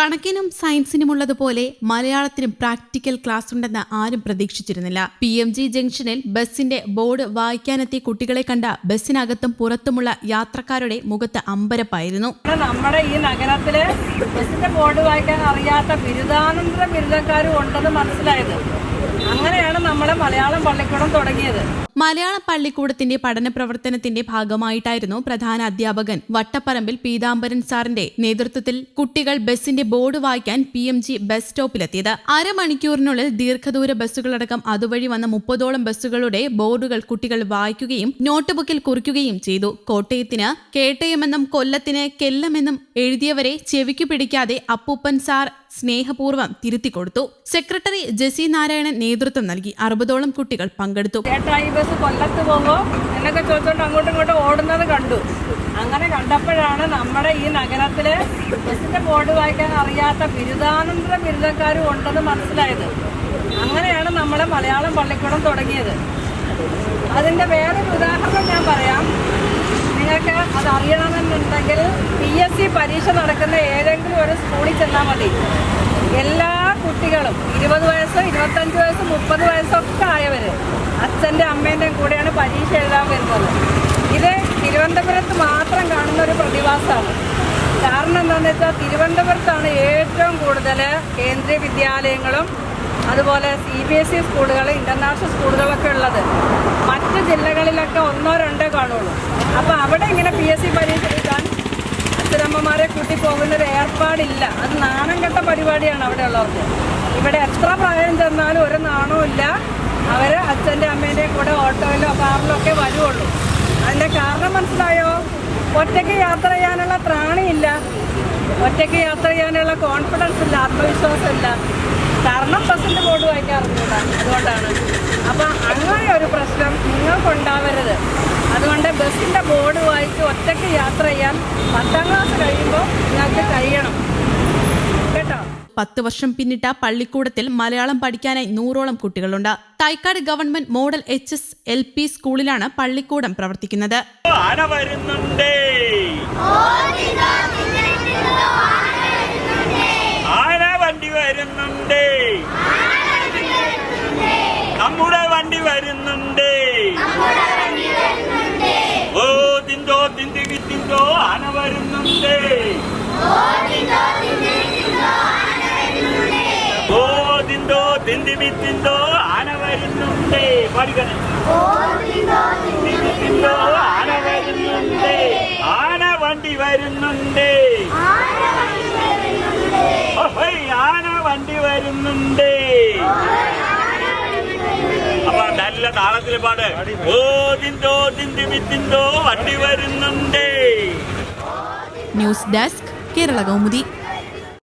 കണക്കിനും സയൻസിനുമുള്ളതുപോലെ മലയാളത്തിനും practical class ഉണ്ടെന്ന് ആരും പ്രതീക്ഷിച്ചിരുന്നില്ല. പി എം ജി ജംഗ്ഷനിൽ ബസിന്റെ ബോർഡ് വായിക്കാനെത്തിയ കുട്ടികളെ കണ്ട ബസ്സിനകത്തും പുറത്തുമുള്ള യാത്രക്കാരുടെ മുഖത്ത് അമ്പരപ്പായിരുന്നു. നമ്മുടെ ഈ നഗരത്തിൽ ബസിന്റെ ബോർഡ് വായിക്കാൻ അറിയാത്ത ബിരുദാനന്തര ബിരുദക്കാരും ഉണ്ടെന്ന് മനസ്സിലായത്. അങ്ങനെയാണ് നമ്മുടെ മലയാളം പള്ളിക്കൂടം തുടങ്ങിയത്. മലയാള പള്ളിക്കൂടത്തിന്റെ പഠന പ്രവർത്തനത്തിന്റെ ഭാഗമായിട്ടായിരുന്നു പ്രധാന അധ്യാപകൻ വട്ടപ്പറമ്പിൽ പീതാംബരൻ സാറിന്റെ നേതൃത്വത്തിൽ കുട്ടികൾ ബസിന്റെ ബോർഡ് വായിക്കാൻ പി എം ജി ബസ് സ്റ്റോപ്പിലെത്തിയത്. അരമണിക്കൂറിനുള്ളിൽ ദീർഘദൂര ബസ്സുകളടക്കം അതുവഴി വന്ന മുപ്പതോളം ബസ്സുകളുടെ ബോർഡുകൾ കുട്ടികൾ വായിക്കുകയും നോട്ട് ബുക്കിൽ കുറിക്കുകയും ചെയ്തു. കോട്ടയത്തിന് കേട്ടയമെന്നും കൊല്ലത്തിന് കെല്ലമെന്നും എഴുതിയവരെ ചെവിക്കു പിടിക്കാതെ അപ്പൂപ്പൻ സാർ സ്നേഹപൂർവം തിരുത്തി കൊടുത്തു സെക്രട്ടറി ജെസി നാരായണൻ നേതൃത്വം നൽകി അറുപതോളം കുട്ടികൾ പങ്കെടുത്തു. ബസ് കൊല്ലത്ത് പോകുമ്പോൾ എന്നൊക്കെ ചോദിച്ചോണ്ട് അങ്ങോട്ടും ഇങ്ങോട്ടും ഓടുന്നത് കണ്ടു. അങ്ങനെ കണ്ടപ്പോഴാണ് നമ്മുടെ ഈ നഗരത്തിൽ ബസിന്റെ ബോർഡ് വായിക്കാൻ അറിയാത്ത ബിരുദാനന്തര ബിരുദക്കാരും ഉണ്ടെന്ന് മനസ്സിലായത്. അങ്ങനെയാണ് നമ്മുടെ മലയാളം പള്ളിക്കൂടം തുടങ്ങിയത്. അതിന്റെ വേറൊരു ഉദാഹരണം ഞാൻ പറയാം. നിങ്ങൾക്ക് അത് അറിയണമെന്നുണ്ടെങ്കിൽ പി എസ് സി പരീക്ഷ നടക്കുന്ന ഏതെങ്കിലും ഒരു സ്കൂളിൽ ചെന്നാൽ മതി. എല്ലാ കുട്ടികളും ഇരുപത് വയസ്സോ ഇരുപത്തഞ്ച് വയസ്സോ മുപ്പത് വയസ്സൊക്കെ ആയവർ അച്ഛന്റെ അമ്മേന്റെയും കൂടെയാണ് പരീക്ഷ എഴുതാൻ വരുന്നത്. ഇത് തിരുവനന്തപുരത്ത് മാത്രം കാണുന്ന ഒരു പ്രതിഭാസമാണ്. കാരണം എന്താണെന്ന് വെച്ചാൽ തിരുവനന്തപുരത്താണ് ഏറ്റവും കൂടുതൽ കേന്ദ്രീയ വിദ്യാലയങ്ങളും അതുപോലെ സി ബി എസ് ഇ സ്കൂളുകൾ ഇന്റർനാഷണൽ സ്കൂളുകളൊക്കെ ഉള്ളത്. മറ്റ് ജില്ലകളിലൊക്കെ ഒന്നോ അപ്പോൾ അവിടെ ഇങ്ങനെ പി എസ് സി പരീക്ഷ എഴുതാൻ അച്ഛനമ്മമാരെ കൂട്ടി പോകുന്ന ഒരു ഏർപ്പാടില്ല. അത് നാണം കെട്ട പരിപാടിയാണ് അവിടെ ഉള്ളവർക്ക്. ഇവിടെ എത്ര പ്രായം ചെന്നാലും ഒരു നാണവും ഇല്ല. അവർ അച്ഛന്റെ അമ്മേന്റെ കൂടെ ഓട്ടോയിലോ കാറിലോ ഒക്കെ വരുവുള്ളൂ. അതിന്റെ കാരണം മനസ്സിലായോ? ഒറ്റയ്ക്ക് യാത്ര ചെയ്യാനുള്ള ത്രാണിയില്ല. ഒറ്റയ്ക്ക് യാത്ര ചെയ്യാനുള്ള കോൺഫിഡൻസ് ഇല്ല ആത്മവിശ്വാസം ഇല്ല. കാരണം ബസ്സിന്റെ ബോർഡ് വായിക്കാറുണ്ട് അതുകൊണ്ടാണ്. അപ്പം അങ്ങനെ ഒരു പ്രശ്നം നിങ്ങൾക്കുണ്ടാവരുത് അതുകൊണ്ട് ബസ്സിന്റെ ബോർഡ് വായിച്ച് ഒറ്റയ്ക്ക് യാത്ര ചെയ്യാൻ പത്താം ക്ലാസ് കഴിയുമ്പോൾ നിങ്ങൾക്ക് കഴിയണം കേട്ടോ പത്ത് വർഷം പിന്നിട്ട പള്ളിക്കൂടത്തിൽ മലയാളം പഠിക്കാനായി നൂറോളം കുട്ടികളുണ്ട്. Thycaud government model H S L P സ്കൂളിലാണ് പള്ളിക്കൂടം പ്രവർത്തിക്കുന്നത് ആന വരുന്നുണ്ടേ ആന വണ്ടി വരുന്നുണ്ടേ നമ്മുടെ വണ്ടി വരുന്നുണ്ടേ ഓ തിന്തോ തിന്തി വിത്തിന്തോ ആന വരുന്നുണ്ടേ ഓ തിന്തോ തിന്തി വിത്തിന്തോ ആന വരുന്നുണ്ടേ പഠിക്കണേ തിന്തോ ആന വരുന്നുണ്ടേ. ആന വണ്ടി വരുന്നുണ്ടേ ആന വണ്ടി വരുന്നുണ്ടേ. അപ്പൊ നല്ല താളത്തിൽ പാട്. ഓ തിന്തോ തിന്തി വിത്തിന്തോ വണ്ടി വരുന്നുണ്ടേ. News desk Kerala Kaumudi.